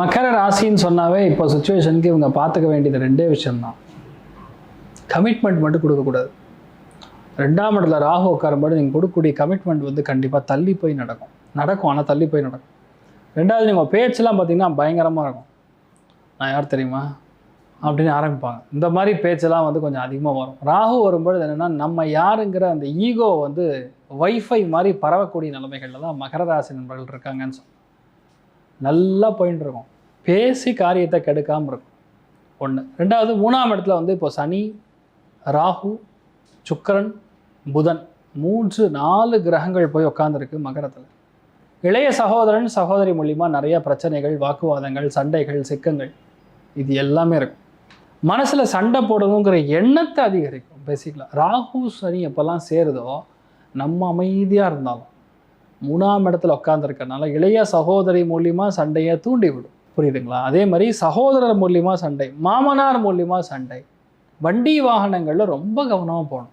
மகர ராசின்னு சொன்னாவே இப்போ சுச்சுவேஷனுக்கு இவங்க பார்த்துக்க வேண்டியது ரெண்டே விஷயம்தான். கமிட்மெண்ட் மட்டும் கொடுக்கக்கூடாது. ரெண்டாம் இடத்துல ராகு உட்காரும்போது நீங்கள் கொடுக்கக்கூடிய கமிட்மெண்ட் வந்து கண்டிப்பாக தள்ளி போய் நடக்கும். நடக்கும் ஆனால் தள்ளி போய் நடக்கும். ரெண்டாவது நீங்கள் பேச்செலாம் பார்த்தீங்கன்னா பயங்கரமாக இருக்கும். நான் யார் தெரியுமா? அப்படின்னு ஆரம்பிப்பாங்க. இந்த மாதிரி பேச்செல்லாம் வந்து கொஞ்சம் அதிகமாக வரும். ராகு வரும்பொழுது என்னென்னா நம்ம யாருங்கிற அந்த ஈகோ வந்து வைஃபை மாதிரி பரவக்கூடிய நிலைமைகளில் தான் மகர ராசி நண்பர்கள் இருக்காங்கன்னு சொல்லி நல்லா போயின்னு இருக்கும். பேசி காரியத்தை கெடுக்காமல் இருக்கும். ஒன்று ரெண்டாவது மூணாம் இடத்துல வந்து இப்போ சனி ராகு சுக்கரன் புதன் மூன்று நாலு கிரகங்கள் போய் உட்காந்துருக்கு மகரத்தில். இளைய சகோதரன் சகோதரி மூலிமா நிறைய பிரச்சனைகள் வாக்குவாதங்கள் சண்டைகள் சிக்கங்கள் இது எல்லாமே இருக்கும். மனசில் சண்டை போடணுங்கிற எண்ணத்தை அதிகரிக்கும். பேசிக்கலாம் ராகு சனி எப்போல்லாம் சேருதோ நம்ம அமைதியாக இருந்தாலும் மூணாம் இடத்துல உட்காந்துருக்கனால இளைய சகோதரி மூலியமாக சண்டையை தூண்டி விடும் புரியுதுங்களா? அதே மாதிரி சகோதரர் மூலியமாக சண்டை மாமனார் மூலியமாக சண்டை வண்டி வாகனங்களில் ரொம்ப கவனமாக போகணும்.